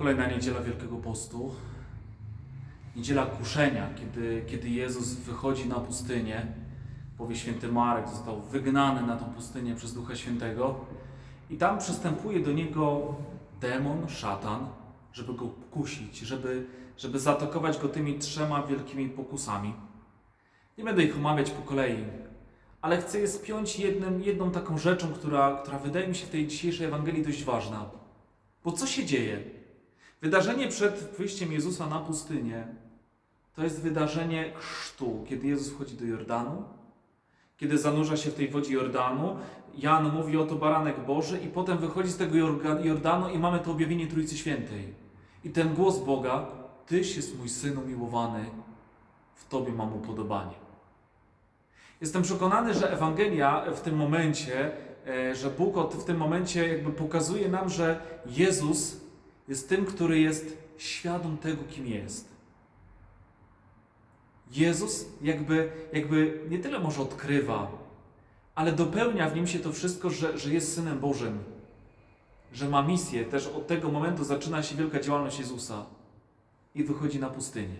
Kolejna niedziela Wielkiego Postu. Niedziela kuszenia, kiedy, kiedy Jezus wychodzi na pustynię. Powie święty Marek, został wygnany na tą pustynię przez Ducha Świętego. I tam przystępuje do niego demon, szatan, żeby go kusić, żeby, żeby zaatakować go tymi trzema wielkimi pokusami. Nie będę ich omawiać po kolei, ale chcę je spiąć jednym, jedną taką rzeczą, która, która wydaje mi się w tej dzisiejszej Ewangelii dość ważna. Bo co się dzieje? Wydarzenie przed wyjściem Jezusa na pustynię to jest wydarzenie chrztu, kiedy Jezus wchodzi do Jordanu, kiedy zanurza się w tej wodzie Jordanu. Jan mówi oto baranek Boży i potem wychodzi z tego Jordanu i mamy to objawienie Trójcy Świętej. I ten głos Boga, Tyś jest mój Syn umiłowany, w Tobie mam upodobanie. Jestem przekonany, że Ewangelia w tym momencie, e, że Bóg w tym momencie jakby pokazuje nam, że Jezus jest tym, który jest świadom tego, kim jest. Jezus jakby, jakby nie tyle może odkrywa, ale dopełnia w nim się to wszystko, że, że jest Synem Bożym, że ma misję. Też od tego momentu zaczyna się wielka działalność Jezusa i wychodzi na pustynię.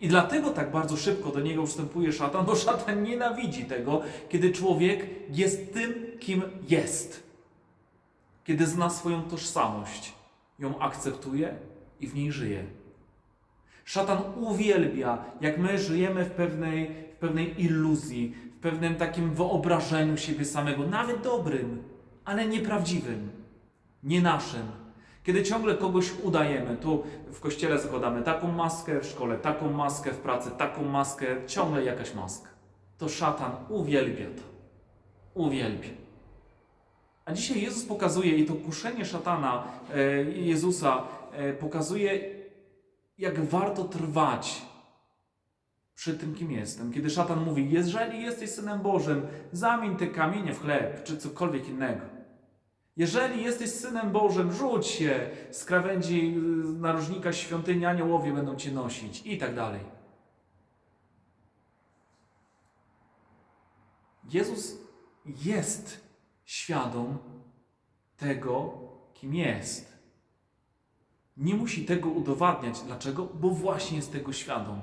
I dlatego tak bardzo szybko do niego wstępuje szatan, bo szatan nienawidzi tego, kiedy człowiek jest tym, kim jest. Kiedy zna swoją tożsamość, ją akceptuje i w niej żyje. Szatan uwielbia, jak my żyjemy w pewnej, w pewnej iluzji, w pewnym takim wyobrażeniu siebie samego, nawet dobrym, ale nieprawdziwym, nie naszym. Kiedy ciągle kogoś udajemy, tu w kościele zakładamy taką maskę, w szkole taką maskę, w pracy taką maskę, ciągle jakaś maska. To szatan uwielbia to. Uwielbia. A dzisiaj Jezus pokazuje, i to kuszenie szatana, e, Jezusa, e, pokazuje, jak warto trwać przy tym, kim jestem. Kiedy szatan mówi, jeżeli jesteś synem Bożym, zamień te kamienie w chleb, czy cokolwiek innego. Jeżeli jesteś synem Bożym, rzuć się z krawędzi y, narożnika świątyni, aniołowie będą cię nosić i tak dalej. Jezus jest świadom tego, kim jest. Nie musi tego udowadniać. Dlaczego? Bo właśnie jest tego świadom.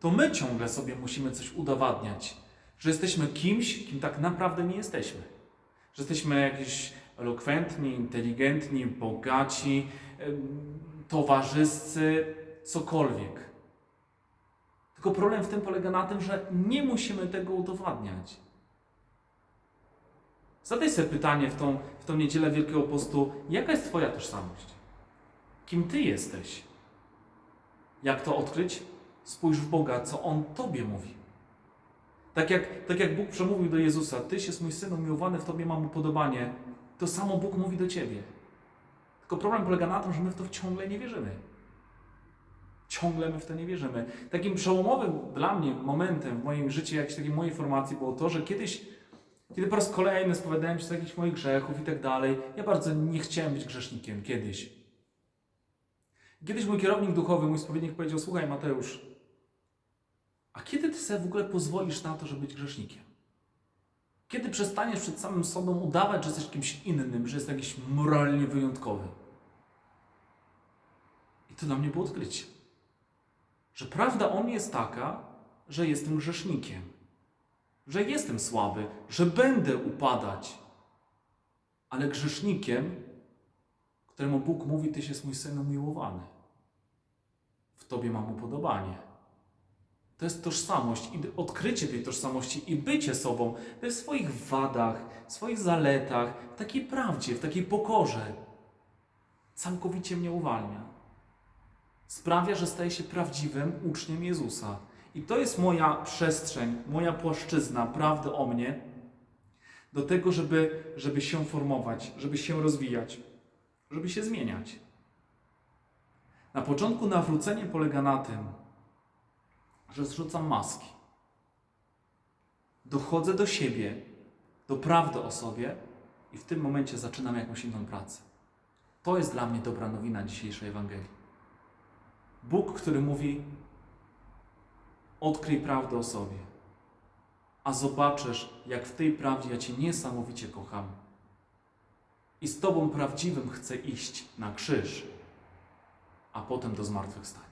To my ciągle sobie musimy coś udowadniać, że jesteśmy kimś, kim tak naprawdę nie jesteśmy. Że jesteśmy jakiś elokwentni, inteligentni, bogaci, towarzyscy, cokolwiek. Tylko problem w tym polega na tym, że nie musimy tego udowadniać. Zadaj sobie pytanie w tą, w tą niedzielę Wielkiego Postu, jaka jest Twoja tożsamość? Kim Ty jesteś? Jak to odkryć? Spójrz w Boga, co On Tobie mówi. Tak jak, tak jak Bóg przemówił do Jezusa, Tyś jest mój Syn umiłowany, w Tobie mam upodobanie, to samo Bóg mówi do Ciebie. Tylko problem polega na tym, że my w to ciągle nie wierzymy. Ciągle my w to nie wierzymy. Takim przełomowym dla mnie momentem w moim życiu, jakiejś takiej mojej formacji było to, że kiedyś, kiedy po raz kolejny spowiadałem się z jakichś moich grzechów i tak dalej, ja bardzo nie chciałem być grzesznikiem kiedyś. Kiedyś mój kierownik duchowy, mój spowiednik powiedział, słuchaj Mateusz, a kiedy ty sobie w ogóle pozwolisz na to, żeby być grzesznikiem? Kiedy przestaniesz przed samym sobą udawać, że jesteś kimś innym, że jesteś jakiś moralnie wyjątkowy? I to dla mnie było odkrycie. Że prawda o mnie jest taka, że jestem grzesznikiem. Że jestem słaby, że będę upadać. Ale grzesznikiem, któremu Bóg mówi, Tyś jest mój syn umiłowany. W Tobie mam upodobanie. To jest tożsamość i odkrycie tej tożsamości i bycie sobą we swoich wadach, swoich zaletach, w takiej prawdzie, w takiej pokorze. Całkowicie mnie uwalnia. Sprawia, że staję się prawdziwym uczniem Jezusa. I to jest moja przestrzeń, moja płaszczyzna prawdy o mnie, do tego, żeby, żeby się formować, żeby się rozwijać, żeby się zmieniać. Na początku nawrócenie polega na tym, że zrzucam maski. Dochodzę do siebie, do prawdy o sobie i w tym momencie zaczynam jakąś inną pracę. To jest dla mnie dobra nowina dzisiejszej Ewangelii. Bóg, który mówi: Odkryj prawdę o sobie, a zobaczysz, jak w tej prawdzie ja Cię niesamowicie kocham. I z Tobą prawdziwym chcę iść na krzyż, a potem do zmartwychwstania.